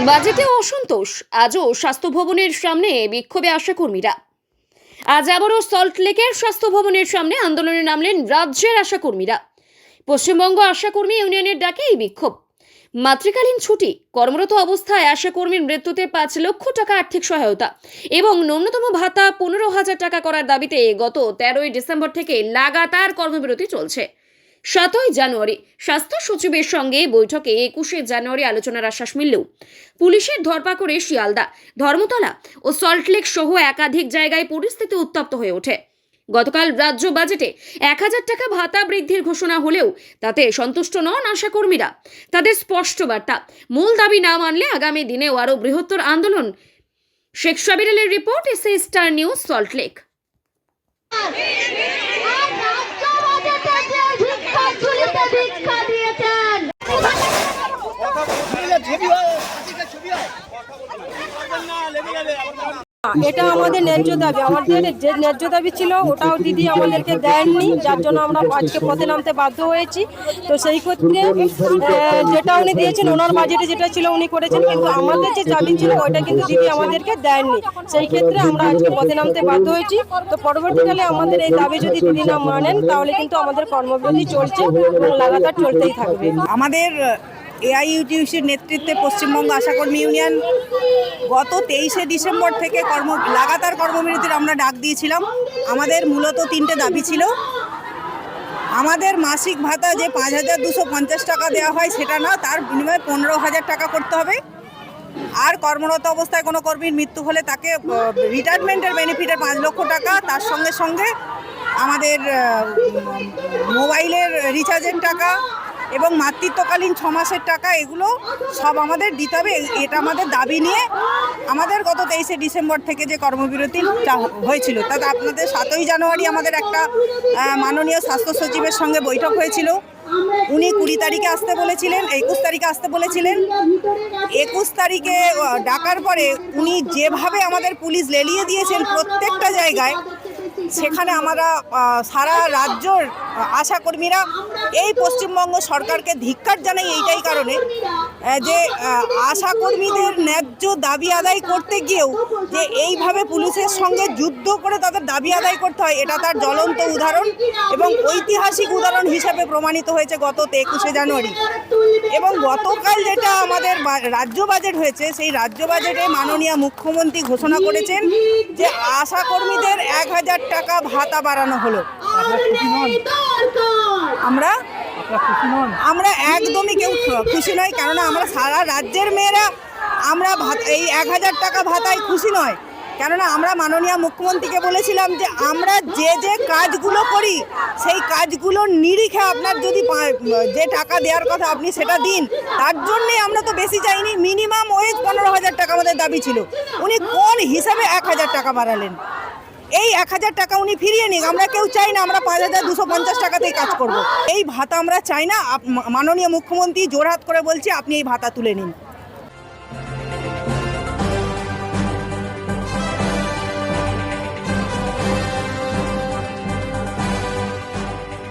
বাজেটে অসন্তোষ। আজও স্বাস্থ্য ভবনের সামনে বিক্ষোভে আসা কর্মীরা আজ আবারও সল্টলেকের স্বাস্থ্য ভবনের সামনে আন্দোলনে নামলেন রাজ্যের আশাকর্মীরা। পশ্চিমবঙ্গ আশাকর্মী ইউনিয়নের ডাকে এই বিক্ষোভ। মাতৃকালীন ছুটি, কর্মরত অবস্থায় আশাকর্মীর মৃত্যুতে পাঁচ লক্ষ টাকা আর্থিক সহায়তা এবং ন্যূনতম ভাতা পনেরো হাজার টাকা করার দাবিতে গত তেরোই ডিসেম্বর থেকে লাগাতার কর্মবিরতি চলছে। সাতই জানুয়ারি স্বাস্থ্য সচিবের সঙ্গে বৈঠকে একুশে জানুয়ারি আলোচনার আশ্বাস মিললেও পুলিশের ধরপাকড়ে শিয়ালদা, ধর্মতলা ও সল্টলেক সহ একাধিক জায়গায় পরিস্থিতি উত্তপ্ত হয়ে ওঠে। গতকাল রাজ্য বাজেটে এক হাজার টাকা ভাতা বৃদ্ধির ঘোষণা হলেও তাতে সন্তুষ্ট নন আশাকর্মীরা। তাদের স্পষ্ট বার্তা, মূল দাবি না মানলে আগামী দিনেও আরও বৃহত্তর আন্দোলন। Sheikh সাবিরালের report S star news Salt Lake এটা আমাদের ন্যায্য দাবি। আমাদের যে ন্যায্য দাবি ছিল ওটাও দিদি আমাদেরকে দেননি যার জন্য আমরা আজকে পথে নামতে বাধ্য হয়েছি। তো সেই ক্ষেত্রে যেটা উনি দিয়েছেন ওনার বাজেটে যেটা ছিল উনি করেছেন কিন্তু আমাদের যে দাবি ছিল ওইটা কিন্তু দিদি আমাদেরকে দেননি। সেই ক্ষেত্রে আমরা আজকে পথে নামতে বাধ্য হয়েছি। তো পরবর্তীকালে আমাদের এই দাবি যদি দিদি না মানেন তাহলে কিন্তু আমাদের কর্মবিরতি চলছে এবং লাগাতার চলতেই থাকবে। আমাদের এআইইউটিউসির নেতৃত্বে পশ্চিমবঙ্গ আশাকর্মী ইউনিয়ন গত তেইশে ডিসেম্বর থেকে কর্ম, লাগাতার কর্মবিরতির আমরা ডাক দিয়েছিলাম। আমাদের মূলত তিনটে দাবি ছিল। আমাদের মাসিক ভাতা যে পাঁচ হাজার দুশো পঞ্চাশ টাকা দেওয়া হয় সেটা না, তার বিনিময়ে পনেরো হাজার টাকা করতে হবে। আর কর্মরত অবস্থায় কোনো কর্মীর মৃত্যু হলে তাকে রিটায়ারমেন্টের বেনিফিটের পাঁচ লক্ষ টাকা, তার সঙ্গে সঙ্গে আমাদের মোবাইলের রিচার্জের টাকা এবং মাতৃত্বকালীন ছ মাসের টাকা এগুলো সব আমাদের দিতে হবে। এটা আমাদের দাবি নিয়ে আমাদের গত তেইশে ডিসেম্বর থেকে যে কর্মবিরতি হয়েছিল, তাতে আপনাদের সাতই জানুয়ারি আমাদের একটা মাননীয় স্বাস্থ্য সচিবের সঙ্গে বৈঠক হয়েছিল। উনি কুড়ি তারিখে আসতে বলেছিলেন, একুশ তারিখে আসতে বলেছিলেন। একুশ তারিখে ডাকার পরে উনি যেভাবে আমাদের পুলিশ লেলিয়ে দিয়েছেন প্রত্যেকটা জায়গায় সেখানে আমরা সারা রাজ্যর আশাকর্মীরা এই পশ্চিমবঙ্গ সরকারকে ধিক্কার জানাই এইটাই কারণে যে আশাকর্মীদের ন্যায্য দাবি আদায় করতে গিয়েও যে এইভাবে পুলিশের সঙ্গে যুদ্ধ করে তাদের দাবি আদায় করতে হয়, এটা তার জ্বলন্ত উদাহরণ এবং ঐতিহাসিক উদাহরণ হিসাবে প্রমাণিত হয়েছে গত একুশে জানুয়ারি। এবং গতকাল যেটা আমাদের রাজ্য বাজেট হয়েছে, সেই রাজ্য বাজেটে মাননীয় মুখ্যমন্ত্রী ঘোষণা করেছেন যে আশাকর্মীদের এক হাজার টাকা ভাতা বাড়ানো হলো। আমরা আমরা? একদমই কেউ খুশি নয় কেননা আমরা সারা রাজ্যের মেয়েরা আমরা ভাত- এই এক হাজার টাকা ভাতায় খুশি নয়। কেননা আমরা মাননীয় মুখ্যমন্ত্রীকে বলেছিলাম যে আমরা যে যে কাজগুলো করি সেই কাজগুলোর নিরিখে আপনার যদি যে টাকা দেওয়ার কথা আপনি সেটা দিন তার জন্যে আমরা তো বেশি চাইনি মিনিমাম ওয়েজ পনেরো হাজার টাকা আমাদের দাবি ছিল। উনি কোন হিসাবে এক হাজার টাকা বাড়ালেন? এই এক হাজার টাকা উনি ফিরিয়ে নিক আমরা কেউ চাই না, আমরা পাঁচ হাজার দুশো পঞ্চাশ টাকাতেই কাজ করব। এই ভাতা আমরা চাই না মাননীয় মুখ্যমন্ত্রী জোরহাত করে বলছি, আপনি এই ভাতা তুলে নিন।